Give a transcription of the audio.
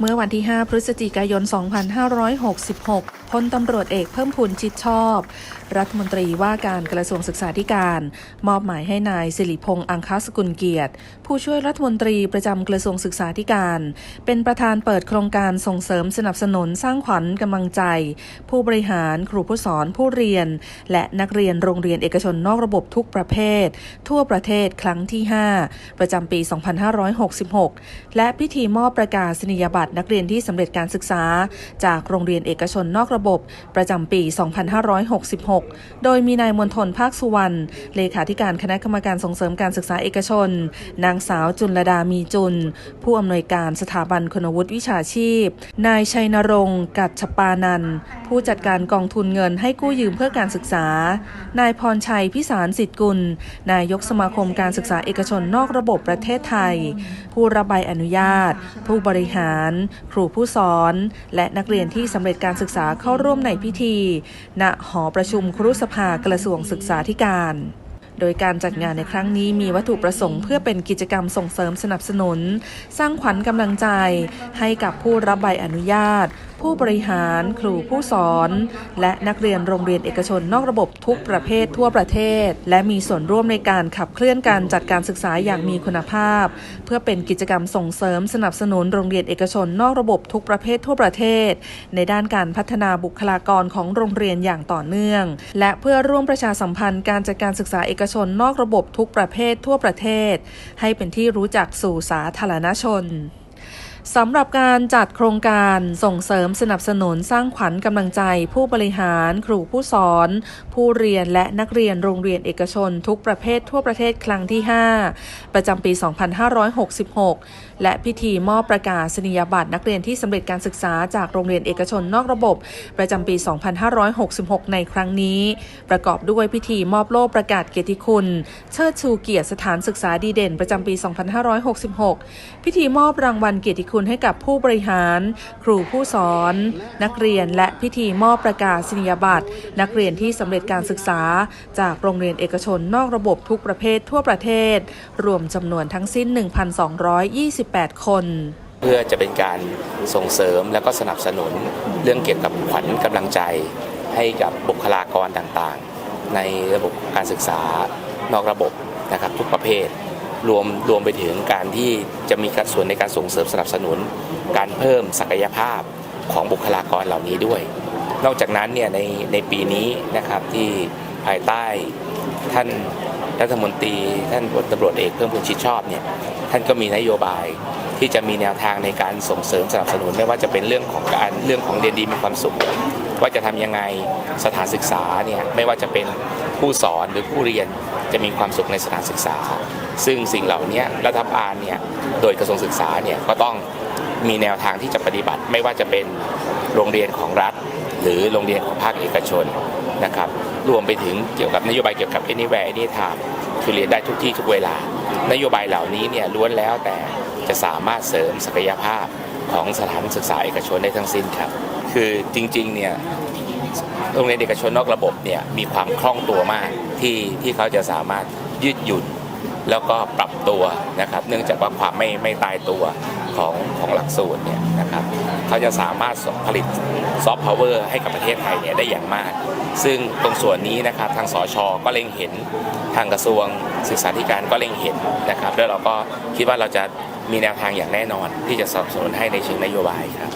เมื่อวันที่ 5 พฤศจิกายน 2566พลตำรวจเอกเพิ่มพูนชิดชอบ รัฐมนตรีว่าการกระทรวงศึกษาธิการ มอบหมายให้นายสิริพงษ์อังคสกุลเกียรติ ผู้ช่วยรัฐมนตรีประจำกระทรวงศึกษาธิการ เป็นประธานเปิดโครงการส่งเสริมสนับสนุนสร้างขวัญกำลังใจ ผู้บริหารครูผู้สอนผู้เรียน และนักเรียนโรงเรียนเอกชนนอกระบบทุกประเภท ทั่วประเทศครั้งที่ 5 ประจำปี 2566 และพิธีมอบประกาศนียบัตรนักเรียนที่สำเร็จการศึกษา จากโรงเรียนเอกชนนอกระระบบ ประจำปี 2566 โดยมีนายมวลทนภาคสุวรรณ เลขาธิการคณะกรรมการส่งเสริมการศึกษาเอกชน นางสาวจุลดามีจุล ผู้อำนวยการสถาบันคุณวุฒิวิชาชีพ นายชัยนรงค์กัจฉปานันท์ผู้จัดการกองทุนเงินให้กู้ยืมเพื่อการศึกษา นายพรชัยพิสารสิทธิกุล นายกสมาคมการศึกษาเอกชนนอกระบบประเทศไทย ผู้ระบายอนุญาต ผู้บริหาร ครูผู้สอน และนักเรียนที่สำเร็จการศึกษาเข้าร่วมในพิธี ณ หอประชุมครุสภากระทรวงศึกษาธิการ โดยการจัดงานในครั้งนี้มีวัตถุประสงค์เพื่อเป็นกิจกรรมส่งเสริมสนับสนุน สร้างขวัญกำลังใจ ให้กับผู้รับใบอนุญาต ผู้บริหาร ครูผู้สอน และนักเรียนโรงเรียนเอกชนนอกระบบทุกประเภททั่วประเทศ และมีส่วนร่วมในการขับเคลื่อนการจัดการศึกษาอย่างมีคุณภาพ เพื่อเป็นกิจกรรมส่งเสริมสนับสนุนโรงเรียนเอกชนนอกระบบทุกประเภททั่วประเทศ ในด้านการพัฒนาบุคลากรของโรงเรียนอย่างต่อเนื่อง และเพื่อร่วมประชาสัมพันธ์การจัดการศึกษาเอกชนนอกระบบทุกประเภททั่วประเทศ ให้เป็นที่รู้จักสู่สาธารณชน สำหรับการจัดโครงการส่งเสริมสนับสนุนสร้างขวัญกำลังใจ ผู้บริหารครูผู้สอน ผู้เรียนและนักเรียนโรงเรียนเอกชนทุกประเภททั่วประเทศครั้งที่ 5 ประจำปี 2566 และพิธีมอบประกาศนียบัตรนักเรียนที่สำเร็จการศึกษาจากโรงเรียนเอกชนนอกระบบ ประจำปี 2566 ในครั้งนี้ ประกอบด้วยพิธีมอบโล่ประกาศเกียรติคุณ เชิดชูเกียรติสถานศึกษาดีเด่น ประจำปี 2566 พิธีมอบรางวัลเกียรติคุณให้กับผู้บริหาร ครูผู้สอน นักเรียนและพิธีมอบประกาศนียบัตร นักเรียนที่สำเร็จการศึกษา จากโรงเรียนเอกชนนอกระบบทุกประเภททั่วประเทศ รวมจำนวนทั้งสิ้น 1,228 คนเพื่อจะเป็นการส่งเสริมและก็สนับสนุนเรื่องเกี่ยวกับขวัญกำลังใจ ให้กับบุคลากรต่างๆ ในระบบการศึกษานอกระบบนะครับทุกประเภท รวมรวมไปถึงการที่จะมีส่วนในการส่งเสริมสนับสนุน การเพิ่มศักยภาพของบุคลากรเหล่านี้ด้วย นอกจากนั้นเนี่ยในในปีนี้นะครับที่ภายใต้ท่านรัฐมนตรี ท่านพลตำรวจเอกเพิ่มพูนชิดชอบเนี่ยท่านก็มีนโยบายที่จะมีแนวทางในการส่งเสริมสนับสนุน ไม่ว่าจะเป็นเรื่องของการเรื่องของเรียนดีมีความสุข ว่าจะทำยังไงสถานศึกษาเนี่ยไม่ว่าจะเป็นผู้สอนหรือผู้เรียน จะมีความสุขในสถานศึกษา ซึ่งสิ่งเหล่านี้รัฐบาลเนี่ยโดยกระทรวงศึกษาเนี่ยก็ต้องมีแนวทางที่จะปฏิบัติ ไม่ว่าจะเป็นโรงเรียนของรัฐ หรือโรงเรียนของภาคเอกชนนะครับรวมไปถึงเกี่ยวกับนโยบายเกี่ยวกับ anywhere anytime คือเรียนได้ทุกที่ทุกเวลา นโยบายเหล่านี้เนี่ยล้วนแล้วแต่จะสามารถเสริมศักยภาพของสถานศึกษาเอกชนได้ทั้งสิ้นครับ คือจริงๆเนี่ยโรงเรียนเอกชนนอกระบบเนี่ยมีความคล่องตัวมาก ที่ที่เขาจะสามารถยืดหยุ่นแล้วก็ปรับตัวนะครับ เนื่องจากว่าความไม่ไม่ตายตัวของของหลักสูตรเนี่ยนะครับเขาจะสามารถผลิตซอฟต์พาวเวอร์ให้กับประเทศไทยเนี่ยได้อย่างมาก ซึ่งตรงส่วนนี้นะครับทางสชก็เล็งเห็นทางกระทรวงศึกษาธิการก็เล็งเห็นนะครับแล้วเราก็คิดว่าเราจะมีแนวทางอย่างแน่นอนที่จะสนับสนุนให้ในเชิงนโยบายครับ